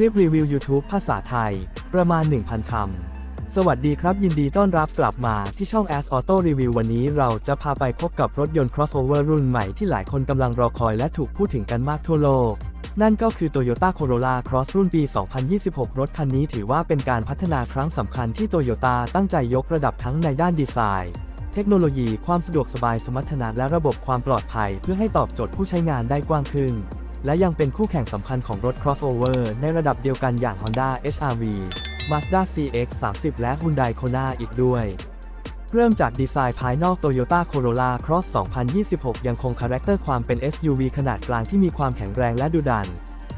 คลิปรีวิว YouTube ภาษาไทย ประมาณ 1,000 คำ สวัสดีครับ ยินดีต้อนรับกลับมาที่ช่อง As Auto Review วันนี้เราจะพาไปพบกับรถยนต์ crossover รุ่นใหม่ที่หลายคนกำลังรอคอยและถูกพูดถึงกันมากทั่วโลก นั่นก็คือ Toyota Corolla Cross รุ่นปี 2026 รถคันนี้ถือว่าเป็นการพัฒนาครั้งสำคัญที่ Toyota ตั้งใจยกระดับทั้งในด้านดีไซน์เทคโนโลยี ความสะดวกสบายสมรรถนะและระบบความปลอดภัย เพื่อให้ตอบโจทย์ผู้ใช้งานได้กว้างขึ้น และยังเป็นคู่แข่งสำคัญของรถ crossover ในระดับเดียวกันอย่าง Honda HR-V Mazda CX-30 และ Hyundai Kona อีกด้วย เริ่มจากดีไซน์ภายนอก Toyota Corolla Cross 2026 ยังคงคาแรคเตอร์ความเป็น SUV ขนาดกลางที่มีความแข็งแรงและดุดัน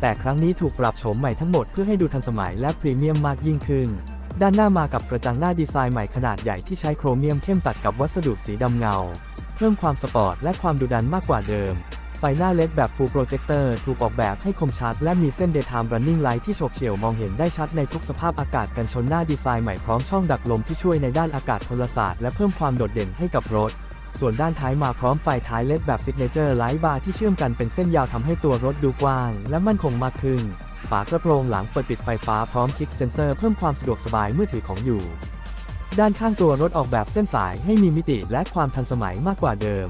แต่ครั้งนี้ถูกปรับโฉมใหม่ทั้งหมดเพื่อให้ดูทันสมัยและพรีเมียมมากยิ่งขึ้น ด้านหน้ามากับกระจังหน้าดีไซน์ใหม่ขนาดใหญ่ที่ใช้โครเมียมเข้มตัดกับวัสดุสีดำเงา เพิ่มความสปอร์ตและความดุดันมากกว่าเดิม ไฟหน้าเล็ดแบบ Full Projector ถูกออกแบบให้คมชัด และมีเส้น Daytime Running Light ที่โฉบเฉี่ยวมองเห็นได้ชัดในทุกสภาพอากาศกันชนหน้าดีไซน์ใหม่พร้อมช่องดักลมที่ช่วยในด้านอากาศพลศาสตร์และเพิ่มความโดดเด่นให้กับรถ ส่วนด้านท้ายมาพร้อมไฟท้ายเล็ดแบบ Signature Light Bar ที่เชื่อมกันเป็นเส้นยาวทำให้ตัวรถดูกว้าง และมั่นคงมากขึ้น ฝากระโปรงหลังเปิดปิดไฟฟ้าพร้อมคลิกเซนเซอร์เพิ่มความสะดวกสบายเมื่อถือของอยู่ ด้านข้างตัวรถออกแบบเส้นสายให้มีมิติและความทันสมัยมากกว่าเดิม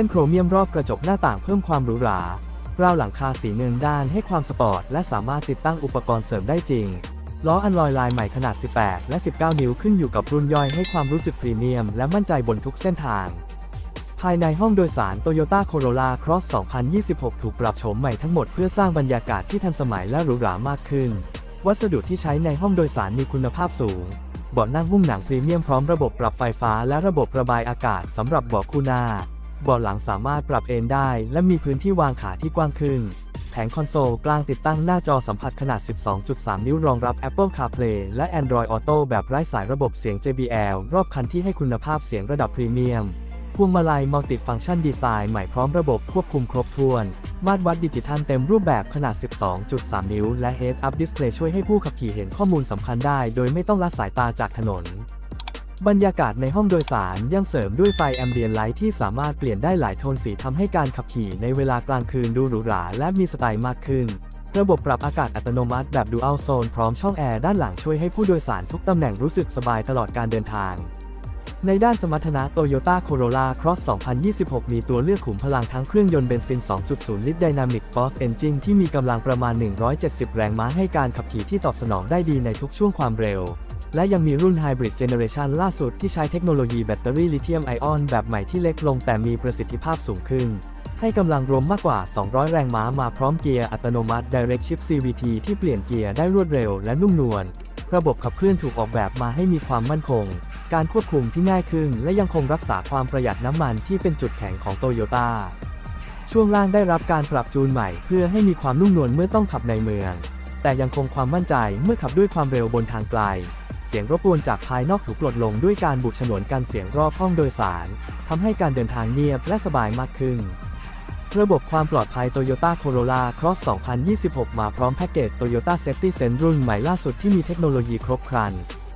ส้นโครเมียมรอบกระจกหน้าต่างเพิ่มความหรูหราราวหลังคาสีเงินด้านให้ความสปอร์ต และสามารถติดตั้งอุปกรณ์เสริมได้จริง ล้ออันลอยลายใหม่ขนาด 18 และ 19 นิ้วขึ้นอยู่กับรุ่นย่อยให้ความรู้สึกพรีเมียม และมั่นใจบนทุกเส้นทาง ภายในห้องโดยสาร Toyota Corolla Cross 2026 ถูกปรับโฉมใหม่ทั้งหมดเพื่อสร้างบรรยากาศที่ทันสมัยและหรูหรามากขึ้น วัสดุที่ใช้ในห้องโดยสารมีคุณภาพสูง เบาะนั่งหุ้มหนังพรีเมียมพร้อมระบบปรับไฟฟ้าและระบบระบายอากาศสำหรับเบาะคู่หน้า เบาะหลังสามารถปรับเอนได้ และมีพื้นที่วางขาที่กว้างขึ้น แผงคอนโซลกลางติดตั้งหน้าจอสัมผัสขนาด 12.3 นิ้วรองรับ Apple CarPlay และ Android Auto แบบไร้สายระบบเสียง JBL รอบคันที่ให้คุณภาพเสียงระดับพรีเมียม พวงมาลัยมัลติฟัง c t ชันดีไซน์ใหม่พร้อมระบบควบคุมครบถ้วน มาตรวัดดิจิทัลเต็มรูปแบบขนาด 12.3 นิ้ว และ Head Up Display ช่วยให้ผู้ขับขี่เห็นข้อมูลสำคัญได้ โดยไม่ต้องละสายตาจากถนน บรรยากาศในห้องโดยสารยังเสริมด้วยไฟแอมเบียนไลท์ที่สามารถเปลี่ยนได้หลายโทนสีทำให้การขับขี่ในเวลากลางคืนดูหรูหราและมีสไตล์มากขึ้น ระบบปรับอากาศอัตโนมัติแบบ Dual Zone พร้อมช่องแอร์ด้านหลังช่วยให้ผู้โดยสารทุกตำแหน่งรู้สึกสบายตลอดการเดินทาง ในด้านสมรรถนะ Toyota Corolla Cross 2026 มีตัวเลือกขุมพลังทั้งเครื่องยนต์เบนซิน 2.0 ลิตร Dynamic Force Engine ที่มีกำลังประมาณ 170 แรงม้าให้การขับขี่ที่ตอบสนองได้ดีในทุกช่วงความเร็ว และยังมีรุ่น Hybrid Generation ล่าสุดที่ใช้เทคโนโลยีแบตเตอรี่ลิเธียมไอออนแบบใหม่ที่เล็กลงแต่มีประสิทธิภาพสูงขึ้น ให้กำลังรวมมากกว่า 200 แรงม้ามาพร้อมเกียร์อัตโนมัติ Direct Shift CVT ที่เปลี่ยนเกียร์ได้รวดเร็วและนุ่มนวล ระบบขับเคลื่อนถูกออกแบบมาให้มีความมั่นคง การควบคุมที่ง่ายขึ้น และยังคงรักษาความประหยัดน้ำมันที่เป็นจุดแข็งของโตโยต้าช่วงล่างได้รับการปรับจูนใหม่ เพื่อให้มีความนุ่มนวลเมื่อต้องขับในเมือง แต่ยังคงความมั่นใจเมื่อขับด้วยความเร็วบนทางไกล เสียงรบกวนจากภายนอกถูกลดลงด้วยการบุกฉนวนกันเสียงรอบห้องโดยสารทำให้การเดินทางเงียบและสบายมากขึ้น ระบบความปลอดภัย Toyota Corolla Cross 2026 มาพร้อมแพ็กเกจ Toyota Safety Sense รุ่นใหม่ล่าสุดที่มีเทคโนโลยีครบครัน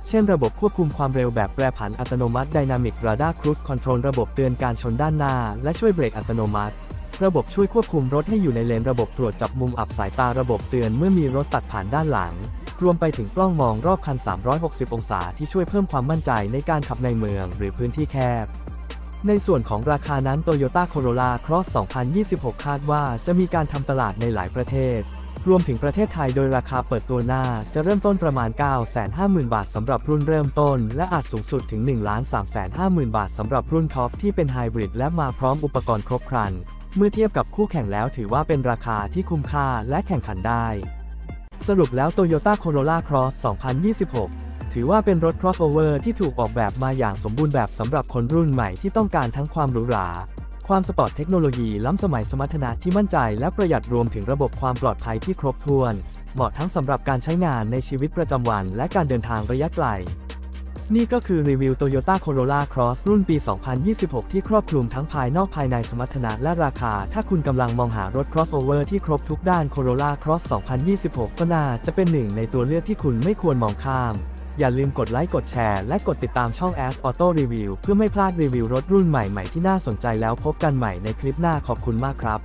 เช่นระบบควบคุมความเร็วแบบแปรผันอัตโนมัติ Dynamic Radar Cruise Control ระบบเตือนการชนด้านหน้า และช่วยเบรกอัตโนมัติ ระบบช่วยควบคุมรถให้อยู่ในเลนระบบตรวจจับมุมอับสายตาระบบเตือนเมื่อมีรถตัดผ่านด้านหลัง รวมไปถึงกล้องมองรอบคัน 360 องศาที่ช่วยเพิ่มความมั่นใจในการขับในเมืองหรือพื้นที่แคบ ในส่วนของราคานั้น Toyota Corolla Cross 2026 คาดว่าจะมีการทำตลาดในหลายประเทศ รวมถึงประเทศไทยโดยราคาเปิดตัวหน้าจะเริ่มต้นประมาณ 950,000 บาทสำหรับรุ่นเริ่มต้น และอาจสูงสุดถึง 1,350,000 บาทสำหรับรุ่นท็อปที่เป็นไฮบริดและมาพร้อมอุปกรณ์ครบครัน เมื่อเทียบกับคู่แข่งแล้วถือว่าเป็นราคาที่คุ้มค่าและแข่งขันได้ สรุปแล้ว Toyota Corolla Cross 2026 ถือว่าเป็นรถ crossover ที่ถูกออกแบบมาอย่างสมบูรณ์แบบสำหรับคนรุ่นใหม่ที่ต้องการทั้งความหรูหรา ความสปอร์ตเทคโนโลยีล้ำสมัยสมรรถนะที่มั่นใจและประหยัดรวมถึงระบบความปลอดภัยที่ครบถ้วน เหมาะทั้งสำหรับการใช้งานในชีวิตประจำวัน และการเดินทางระยะไกล นี่ก็คือรีวิว Toyota Corolla Cross รุ่นปี 2026 ที่ครอบคลุมทั้งภายนอกภายในสมรรถนะและราคา ถ้าคุณกำลังมองหารถ crossover ที่ครบทุกด้าน Corolla Cross 2026 ก็น่าจะเป็นหนึ่งในตัวเลือกที่คุณไม่ควรมองข้าม อย่าลืมกดไลค์กดแชร์และกดติดตามช่อง As Auto Review เพื่อไม่พลาดรีวิวรถรุ่นใหม่ๆที่น่าสนใจแล้วพบกันใหม่ในคลิปหน้าขอบคุณมากครับ